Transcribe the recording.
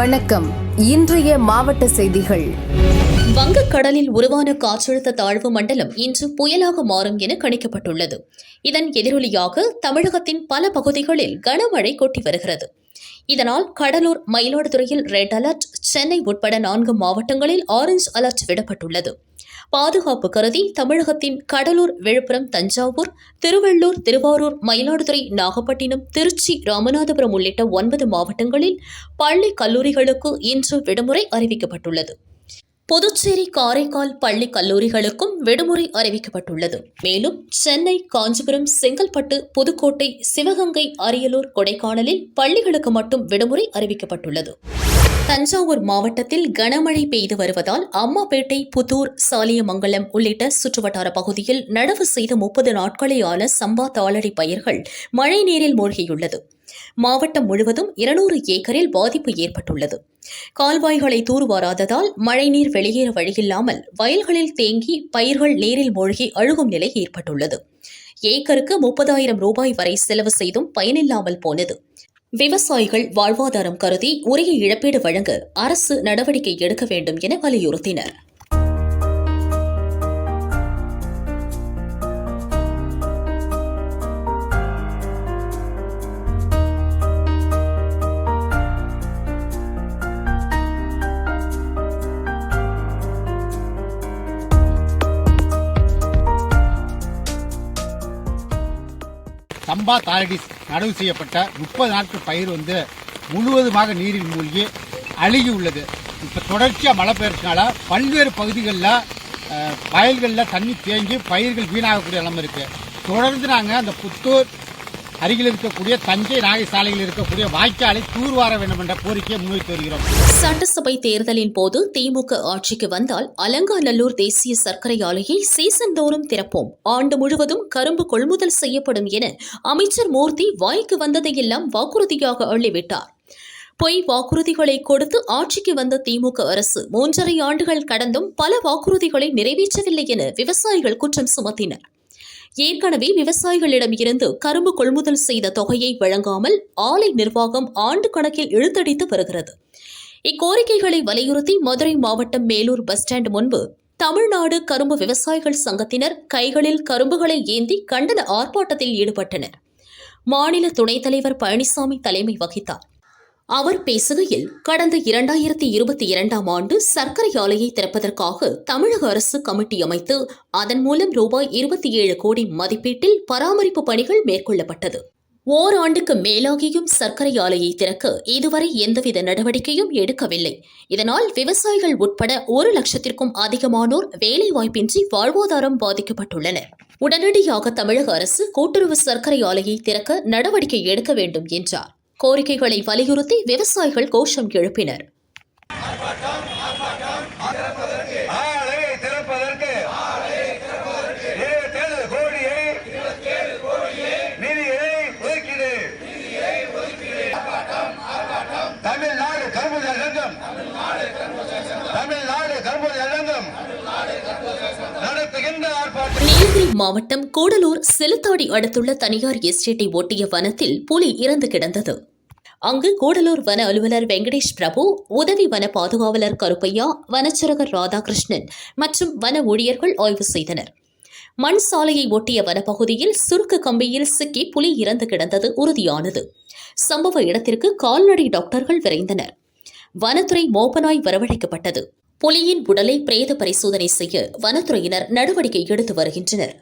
வணக்கம். இன்றைய மாவட்ட செய்திகள். வங்கக்கடலில் உருவான காற்றழுத்த தாழ்வு மண்டலம் இன்று புயலாக மாறும் என கணிக்கப்பட்டுள்ளது. இதன் எதிரொலியாக தமிழகத்தின் பல பகுதிகளில் கனமழை கொட்டி வருகிறது. இதனால் கடலூர் மயிலாடுதுறையில் ரெட் அலர்ட் சென்னை உட்பட நான்கு மாவட்டங்களில் ஆரஞ்சு அலர்ட் விடப்பட்டுள்ளது. பாதுகாப்பு கருதி தமிழகத்தின் கடலூர் விழுப்புரம் தஞ்சாவூர் திருவள்ளூர் திருவாரூர் மயிலாடுதுறை நாகப்பட்டினம் திருச்சி ராமநாதபுரம் உள்ளிட்ட ஒன்பது மாவட்டங்களில் பள்ளி கல்லூரிகளுக்கு இன்று விடுமுறை அறிவிக்கப்பட்டுள்ளது. புதுச்சேரி காரைக்கால் பள்ளி கல்லூரிகளுக்கும் விடுமுறை அறிவிக்கப்பட்டுள்ளது. மேலும் சென்னை காஞ்சிபுரம் செங்கல்பட்டு புதுக்கோட்டை சிவகங்கை அரியலூர் கொடைக்கானலில் பள்ளிகளுக்கு மட்டும் விடுமுறை அறிவிக்கப்பட்டுள்ளது. தஞ்சாவூர் மாவட்டத்தில் கனமழை பெய்து வருவதால் அம்மாப்பேட்டை புதூர் சாலியமங்கலம் உள்ளிட்ட சுற்றுவட்டார பகுதியில் நடவு செய்த முப்பது நாட்களேயான சம்பா தாளடி பயிர்கள் மழை நீரில் மூழ்கியுள்ளது. மாவட்டம் முழுவதும் இருநூறு ஏக்கரில் பாதிப்பு ஏற்பட்டுள்ளது. கால்வாய்களை தூர்வாராததால் மழைநீர் வெளியேற வழியில்லாமல் வயல்களில் தேங்கி பயிர்கள் நீரில் மூழ்கி அழுகும் நிலை ஏற்பட்டுள்ளது. ஏக்கருக்கு முப்பதாயிரம் ரூபாய் வரை செலவு செய்தும் பயனில்லாமல் போனது. விவசாயிகள் வாழ்வாதாரம் கருதி உரிய இழப்பீடு வழங்க அரசு நடவடிக்கை எடுக்க வேண்டும் என வலியுறுத்தினர். சம்பா தாரடிஸ் நடவு செய்யப்பட்ட முப்பது நாட்கள் பயிர் வந்து முழுவதுமாக நீரில் மூழ்கி அழுகி உள்ளது. இப்போ தொடர்ச்சியாக மழை பெய்யறதுனால பல்வேறு பகுதிகளில் வயல்களில் தண்ணி தேங்கி பயிர்கள் வீணாகக்கூடிய நிலைமை இருக்குது தொடர்ந்து நாங்கள் அந்த புத்தூர் அருகில் இருக்கக்கூடிய தஞ்சை நாகை சாலையில் இருக்கக்கூடிய வாய்க்காலை தூர்வார வேண்டும் என்ற கோரிக்கையை முன்வைத்து வருகிறோம். சட்டசபை தேர்தலின் போது திமுக ஆட்சிக்கு வந்தால் அலங்காநல்லூர் தேசிய சர்க்கரை ஆலையை சீசன் தோறும் திறப்போம். ஆண்டு முழுவதும் கரும்பு கொள்முதல் செய்யப்படும் என அமைச்சர் மூர்த்தி வாய்க்கு வந்ததையெல்லாம் வாக்குறுதியாக அள்ளிவிட்டார். பொய் வாக்குறுதிகளை கொடுத்து ஆட்சிக்கு வந்த திமுக அரசு மூன்றரை ஆண்டுகள் கடந்தும் பல வாக்குறுதிகளை நிறைவேற்றவில்லை என விவசாயிகள் குற்றம் சுமத்தினர். ஏற்கனவே விவசாயிகளிடம் இருந்து கரும்பு கொள்முதல் செய்த தொகையை வழங்காமல் ஆலை நிர்வாகம் ஆண்டு கணக்கில் இழுத்தடித்து வருகிறது. இக்கோரிக்கைகளை வலியுறுத்தி மதுரை மாவட்டம் மேலூர் பஸ் ஸ்டாண்ட் முன்பு தமிழ்நாடு கரும்பு விவசாயிகள் சங்கத்தினர் கைகளில் கரும்புகளை ஏந்தி கண்டன ஆர்ப்பாட்டத்தில் ஈடுபட்டனர். மாநில துணைத் தலைவர் பழனிசாமி தலைமை வகித்தார். அவர் பேசுகையில் கடந்த இரண்டாயிரத்தி இருபத்தி இரண்டாம் ஆண்டு சர்க்கரை ஆலையை திறப்பதற்காக தமிழக அரசு கமிட்டி அமைத்து அதன் மூலம் ரூபாய் இருபத்தி ஏழு கோடி மதிப்பீட்டில் பராமரிப்பு பணிகள் மேற்கொள்ளப்பட்டது. ஓராண்டுக்கு மேலாகியும் சர்க்கரை ஆலையை திறக்க இதுவரை எந்தவித நடவடிக்கையும் எடுக்கவில்லை. இதனால் விவசாயிகள் உட்பட ஒரு லட்சத்திற்கும் அதிகமானோர் வேலைவாய்ப்பின்றி வாழ்வாதாரம் பாதிக்கப்பட்டுள்ளனர். உடனடியாக தமிழக அரசு கூட்டுறவு சர்க்கரை ஆலையை திறக்க நடவடிக்கை எடுக்க வேண்டும் என்றார். கோரிக்கைகளை வலியுறுத்தி விவசாயிகள் கோஷம் எழுப்பினர். தமிழ்நாடு சங்கம் தமிழ்நாடு சங்கம் நடத்துகின்ற ஆர்ப்பாட்டம் நீலகிரி மாவட்டம் கூடலூர் செலுத்தாடி அடுத்துள்ள தனியார் எஸ்டேட்டை ஒட்டிய வனத்தில் புலி இறந்து கிடந்தது. அங்கு கூடலூர் வன அலுவலர் வெங்கடேஷ் பிரபு உதவி வன பாதுகாவலர் கருப்பையா வனச்சரகர் ராதாகிருஷ்ணன் மற்றும் வன ஊழியர்கள் ஆய்வு செய்தனர். மண் சாலையை ஒட்டிய வனப்பகுதியில் சுருக்கு கம்பியில் சிக்கி புலி இறந்து கிடந்தது உறுதியானது. சம்பவ இடத்திற்கு கால்நடை டாக்டர்கள் விரைந்தனர். வனத்துறை மோப்பனாய் வரவழைக்கப்பட்டது. புலியின் உடலை பிரேத பரிசோதனை செய்ய வனத்துறையினர் நடவடிக்கை எடுத்து வருகின்றனர்.